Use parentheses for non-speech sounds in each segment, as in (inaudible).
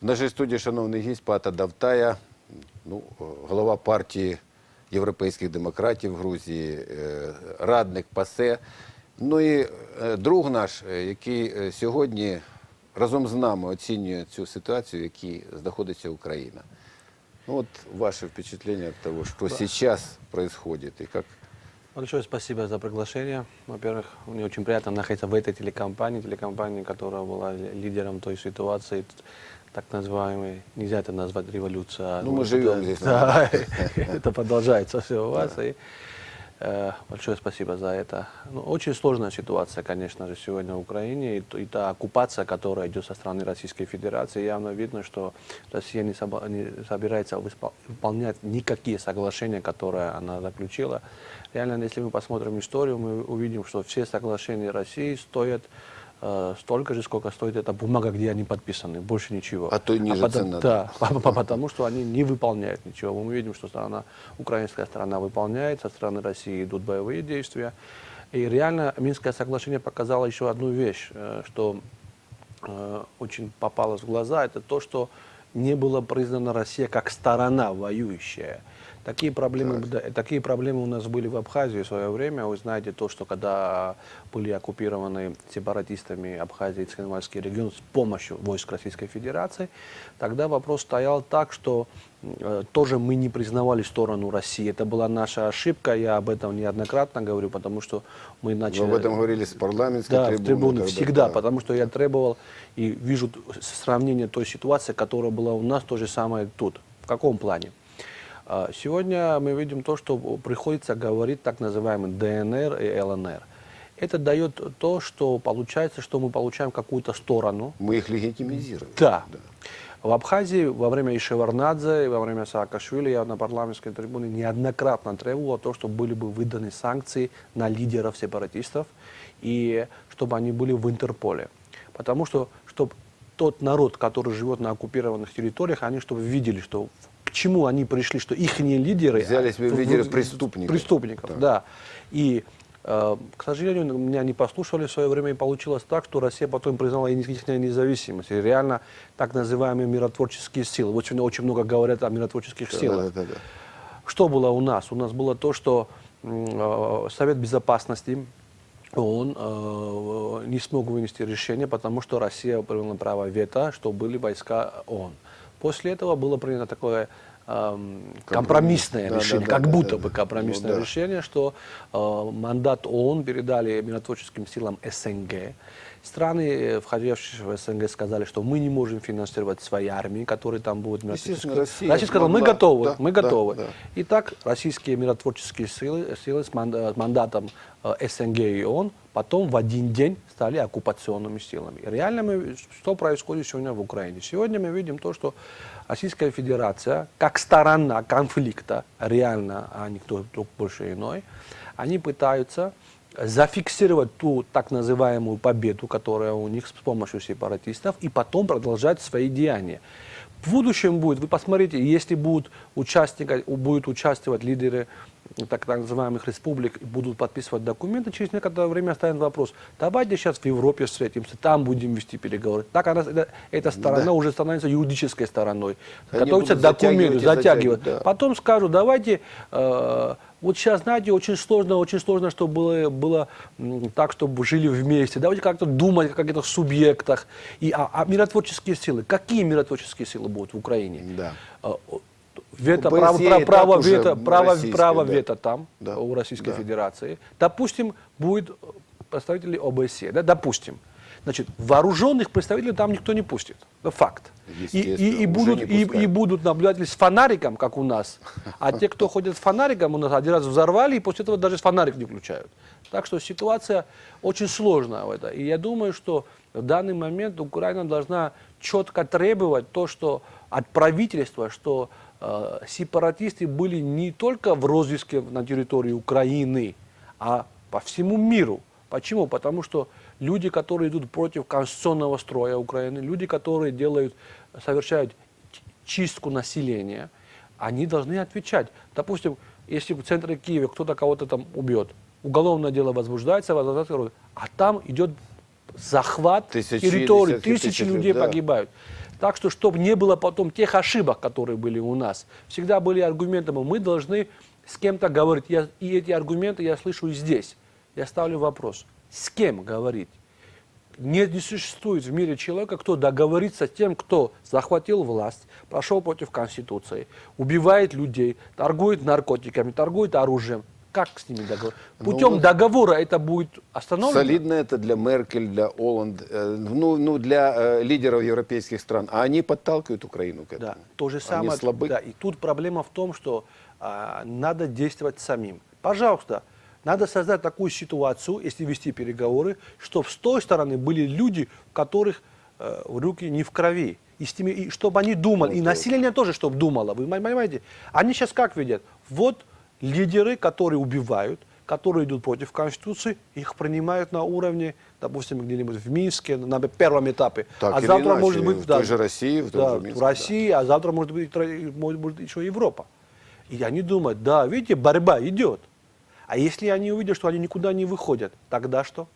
В нашій студії шановний гість Пата Давтая, ну, о, голова партії європейських демократів Грузії, е, радник ПАСЕ. Ну і е, друг наш, е, який е, сьогодні разом з нами оцінює цю ситуацію, в якій знаходиться Україна. Ну, от ваше впечатление от того, что сейчас происходит и как Большое спасибо за приглашение. Во-первых, мне очень приятно находиться в этой телекомпании, телекомпании, которая была ли- лидером той ситуации, т- так называемой, нельзя это назвать революция. а Ну, мы вот живем это- здесь, (laughs) Да, это продолжается все у вас. И, э, большое спасибо за это. Ну, очень сложная ситуация, конечно же, сегодня в Украине. И, и та оккупация, которая идет со стороны Российской Федерации, явно видно, что Россия не, соба- не собирается выполнять никакие соглашения, которые она заключила. Реально, если мы посмотрим историю, мы увидим, что все соглашения России стоят э, столько же, сколько стоит эта бумага, где они подписаны, больше ничего. А то и ниже потом- цена, Да, (laughs) по- по- потому что они не выполняют ничего. Мы видим, что сторона, украинская сторона выполняет, со стороны России идут боевые действия. И реально Минское соглашение показало еще одну вещь, э, что э, очень попалось в глаза, это то, что не была признана Россия как сторона воюющая. Такие проблемы, да, такие проблемы у нас были в Абхазии в свое время. Вы знаете то, что когда были оккупированы сепаратистами Абхазии и Цхинвальский регион с помощью войск Российской Федерации, тогда вопрос стоял так, что э, тоже мы не признавали сторону России. Это была наша ошибка, я об этом неоднократно говорю, потому что мы начали... вы об этом говорили с парламентской Да, трибуны. трибуны когда- всегда, да. потому что я требовал и вижу сравнение той ситуации, которая была у нас, то же самое тут. В каком плане? А, Сегодня мы видим то, что приходится говорить так называемый ДНР и ЛНР. Это дает то, что получается, что мы получаем какую-то сторону, Мы их легитимизируем. да. В Абхазии во время Ишеварнадзе во время Саакашвили я на парламентской трибуне неоднократно требовал то, чтобы были бы выданы санкции на лидеров сепаратистов и чтобы они были в Интерполе. Потому что, чтобы тот народ, который живет на оккупированных территориях, они чтобы видели, что к чему они пришли, что их лидеры... Взяли себе в лидеры преступников. Преступников, Да. да. И, э, к сожалению, меня не послушали в свое время, и получилось так, что Россия потом признала их независимость. И реально так называемые миротворческие силы. Очень, очень много говорят о миротворческих силах. Да, да, да. Что было у нас? У нас было то, что э, Совет Безопасности ООН э, не смог вынести решение, потому что Россия приняла право вето, что были войска ООН. После этого было принято такое эм, компромиссное Да, решение, да, как да, будто да. бы компромиссное Ну, решение, что э, мандат ООН передали миротворческим силам СНГ. Страны, э, входящие в СНГ, сказали, что мы не можем финансировать свои армии, которые там будут. Миротворческие. Россия Россия сказала, мы готовы, да, мы да, готовы. да. Итак, российские миротворческие силы, силы с манда- мандатом э, СНГ и ООН потом в один день стали оккупационными силами. И реально мы, что происходит сегодня в Украине? Сегодня мы видим то, что Российская Федерация, как сторона конфликта, реально, а никто больше иной, они пытаются зафиксировать ту так называемую победу, которая у них с помощью сепаратистов, и потом продолжать свои деяния. В будущем будет, вы посмотрите, если будут, участника, будут участвовать лидеры так называемых республик, и будут подписывать документы, через некоторое время станет вопрос, давайте сейчас в Европе встретимся, там будем вести переговоры. Так она, эта, эта сторона Да. уже становится юридической стороной. Они Готовятся документы, затягивать. затягивать, да. Потом скажут, давайте, э, вот сейчас, знаете, очень сложно, очень сложно, чтобы было, было так, чтобы жили вместе. Давайте как-то думать о каких-то субъектах. И, а, а миротворческие силы, какие миротворческие силы будут в Украине? Да. О- Вето, право, право, право, вето, право, право да. вето там, Да. у Российской Да. Федерации. Допустим, будет представители ОБСЕ, да, допустим. Значит, вооруженных представителей там никто не пустит. Это факт. И, и, и будут, и, и будут наблюдатели с фонариком, как у нас. А те, кто ходят с фонариком, у нас один раз взорвали, и после этого даже фонарик не включают. Так что ситуация очень сложная в этом. И я думаю, что в данный момент Украина должна четко требовать то, что от правительства, что э, сепаратисты были не только в розыске на территории Украины, а по всему миру. Почему? Потому что люди, которые идут против конституционного строя Украины, люди, которые делают, совершают чистку населения, они должны отвечать. Допустим, если в центре Киева кто-то кого-то там убьет, уголовное дело возбуждается, возбуждается, а там идет захват Тысячи, территории, тысячи тысяч людей людей, да. погибают. Так что, чтобы не было потом тех ошибок, которые были у нас, всегда были аргументы, мы должны с кем-то говорить. Я, и эти аргументы я слышу и здесь. Я ставлю вопрос, с кем говорить? Не, не существует в мире человека, кто договорится с тем, кто захватил власть, прошел против Конституции, убивает людей, торгует наркотиками, торгует оружием. Как с ними договор? Путем вот договора это будет остановлено? Солидно это для Меркель, для Оланд, э, ну, ну для э, лидеров европейских стран. А они подталкивают Украину к этому. Да, то же Они самое. слабы. Да, и тут проблема в том, что а, надо действовать самим. Пожалуйста, надо создать такую ситуацию, если вести переговоры, чтобы с той стороны были люди, у которых э, руки не в крови. И, с теми- и чтобы они думали, и население тоже, чтобы думало. Вы понимаете? Они сейчас как видят? Вот лидеры, которые убивают, которые идут против Конституции, их принимают на уровне, допустим, где-нибудь в Минске, на первом этапе. Так а завтра иначе, может быть в той же России, в том да, же в Минске, России, а завтра может быть, может быть еще Европа. И они думают, да, видите, борьба идет. А если они увидят, что они никуда не выходят, тогда что?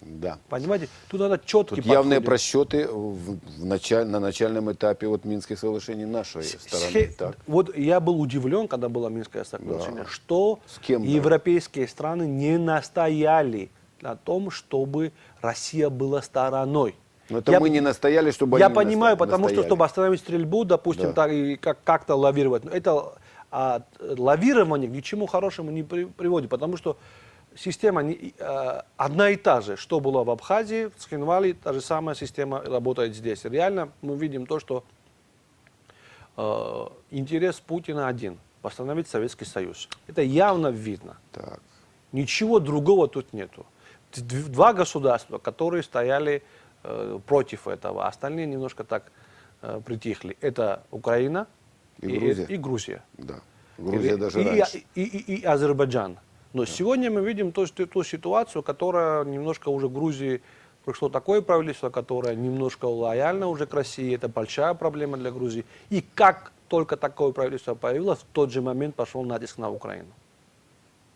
Да. Понимаете? Тут надо четкий Тут явные просчеты в, в началь- на начальном этапе вот Минских соглашений нашей стороны. Схе- Так. Вот я был удивлен, когда было Минское соглашение, Да. что С кем, да? европейские страны не настояли на том, чтобы Россия была стороной. Но это Я мы не настояли, чтобы Я они понимаю, наста- потому что, настояли. чтобы остановить стрельбу, допустим, Да. так и как- как-то лавировать, но это а, лавирование ни к чему хорошему не при- приводит, потому что система не- э, одна и та же. Что было в Абхазии, в Схинвале, та же самая система работает здесь. Реально мы видим то, что э, интерес Путина один – восстановить Советский Союз. Это явно видно. Так. Ничего другого тут нету. Два государства, которые стояли э, против этого, остальные немножко так э, притихли. Это Украина И Грузия. и Грузия. Да. Грузия И- даже и, раньше. И, и- и Азербайджан. Но сегодня мы видим ту, ту- ту ситуацию, которая немножко уже в Грузии пришло такое правительство, которое немножко лояльно уже к России. Это большая проблема для Грузии. И как только такое правительство появилось, в тот же момент пошел натиск на Украину.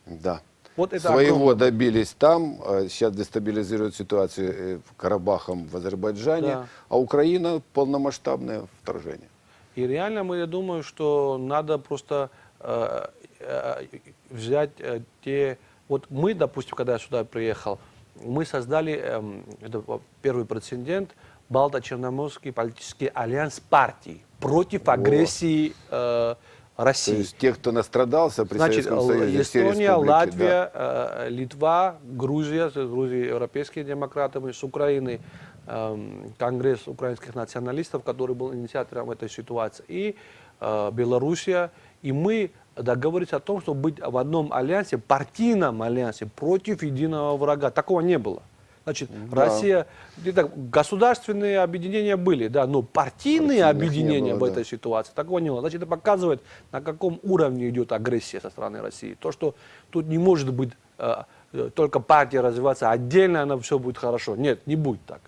Да. Вот это Своего огромное. добились там, а сейчас дестабилизируют ситуацию э, в Карабахом в Азербайджане, Да. а Украина полномасштабное вторжение. И реально, мы, я думаю, что надо просто э, э, взять э, те... Вот мы, допустим, когда я сюда приехал, мы создали, эм, это первый прецедент, Балто-Черноморский политический альянс партий против агрессии э, То России. есть те, кто настрадался при Значит, Советском Союзе, Эстония, Латвия, э, Литва, Грузия, с Грузией европейские демократы, мы с Украины, Конгресс украинских националистов, который был инициатором этой ситуации, и э, Белоруссия. И мы договорились о том, чтобы быть в одном альянсе, партийном альянсе против единого врага. Такого не было. Значит, Да. Россия, где-то государственные объединения были, да, но партийные Партийных не объединения было, в да. этой ситуации. Такого не было. Значит, это показывает, на каком уровне идет агрессия со стороны России. То, что тут не может быть э, э, только партия развиваться отдельно, она все будет хорошо. Нет, не будет так.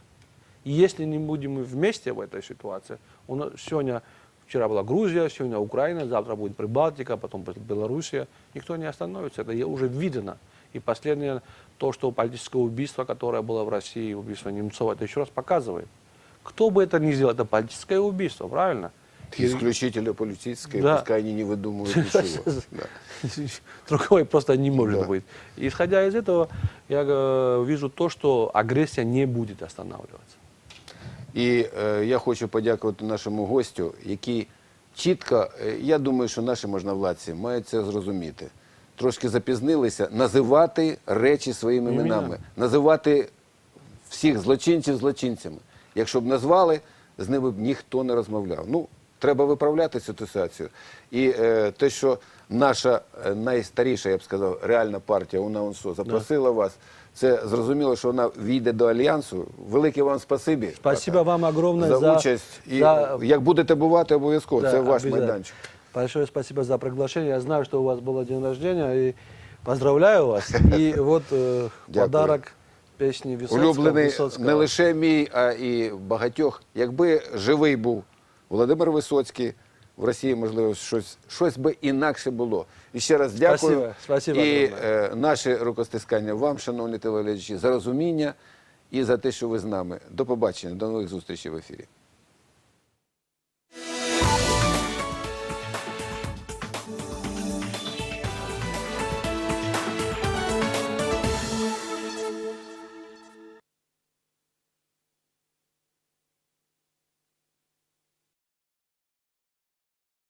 И если не будем мы вместе в этой ситуации, у нас сегодня, вчера была Грузия, сегодня Украина, завтра будет Прибалтика, потом будет Белоруссия, никто не остановится. Это уже видно. И последнее, то, что политическое убийство, которое было в России, убийство Немцова, это еще раз показывает. Кто бы это ни сделал, это политическое убийство, правильно? Исключительно политическое, Да. пускай они не выдумывают (laughs) ничего. Да. Другой просто не может Да. быть. Исходя из этого, я э, вижу то, что агрессия не будет останавливаться. І е, я хочу подякувати нашому гостю, який чітко, е, я думаю, що наші можновладці мають це зрозуміти. Трошки запізнилися називати речі своїми Імена. іменами, називати всіх злочинців злочинцями. Якщо б назвали, з ними б ніхто не розмовляв. Ну, треба виправляти цю ситуацію. І е, те, що наша е, найстаріша, я б сказав, реальна партія УНАУНСО запросила вас, це зрозуміло, що вона війде до альянсу. Велике вам спасибі. Спасибо вам огромное за, за- участь. І за- як будете бувати, обов'язково. Да, це ваш обязательно. майданчик. Большое спасибо за приглашение. Я знаю, что у вас был день рождения, и поздравляю вас. (laughs) И вот э, Дякую. подарок песни Высоцкого. Улюблений Высоцкого. не лише мій, а і багатьох. Якби живий був Володимир Висоцький, в Росії, можливо, щось, щось би інакше було. І ще раз дякую. Спасибо, спасибо і е, наше рукостискання вам, шановні телеглядачі, за розуміння і за те, що ви з нами. До побачення, до нових зустрічей в ефірі.